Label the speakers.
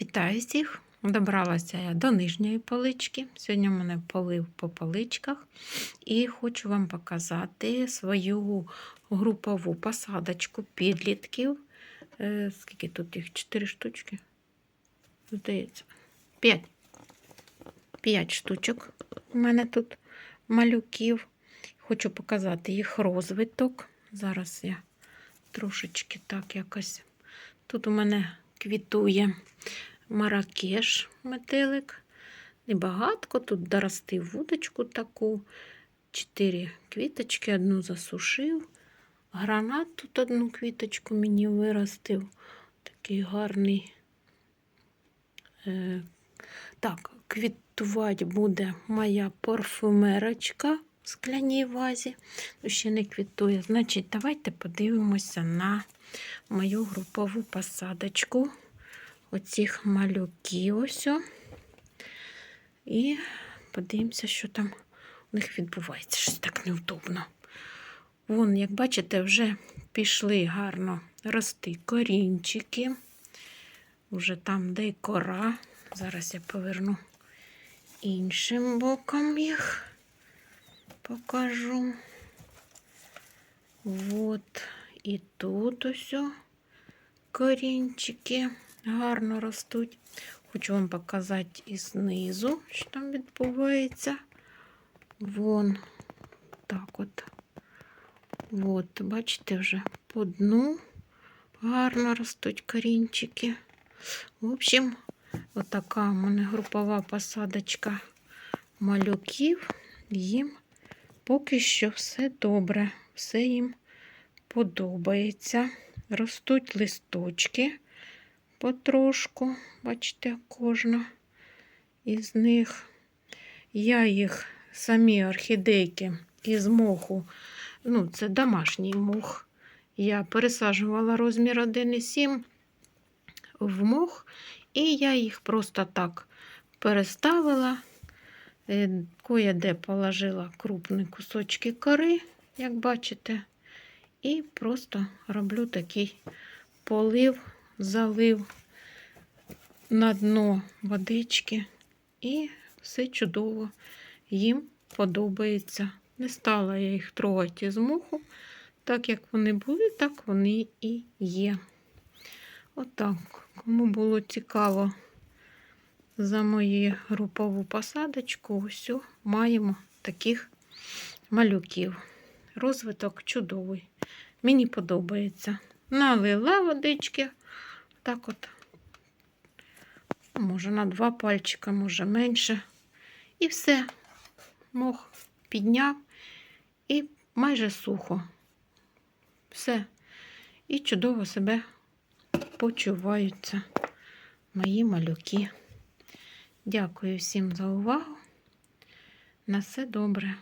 Speaker 1: Вітаю всіх! Добралася я до нижньої полички. Сьогодні в мене полив по поличках. І хочу вам показати свою групову посадочку підлітків. Е, Скільки тут їх? Чотири штучки? Здається. П'ять. П'ять штучок у мене тут малюків. Хочу показати їх розвиток. Зараз я трошечки так якось. Тут у мене квітує маракеш метелик. Небагатко. Тут доростив вудочку таку. Чотири квіточки, одну засушив. Гранат тут одну квіточку мені виростив. Такий гарний. Е, так, квітувати буде моя парфумерочка в скляній вазі. Ну, ще не квітує. Значить, давайте подивимося на мою групову посадочку оцих малюків ось. І подивимося, що там у них відбувається. Щось так невдобно. Вон, як бачите, вже пішли гарно рости корінчики. Уже там, де кора. Зараз я поверну іншим боком їх покажу. От і тут ось корінчики гарно ростуть. Хочу вам показати і знизу, що там відбувається. Вон так от. От, бачите, вже по дну гарно ростуть корінчики. В общем, отака у мене групова посадочка малюків. Їм поки що все добре, все їм подобається. Ростуть листочки потрошку, бачите, кожна із них. Я їх самі орхідейки із моху, ну, це домашній мох. Я пересаджувала розмір 1,7 в мох, і я їх просто так переставила, кое-де положила крупні кусочки кори, як бачите, і просто роблю такий полив, залив на дно водички, і все чудово їм подобається. Не стала я їх трогати з муху, так як вони були, так вони і є. Отак, кому було цікаво за мою групову посадочку, ось маємо таких малюків. Розвиток чудовий. Мені подобається. Налила водички, так от, може, на два пальчика, може менше. І все. Мох підняв і майже сухо. Все. І чудово себе почуваються мої малюки. Дякую всім за увагу. На все добре.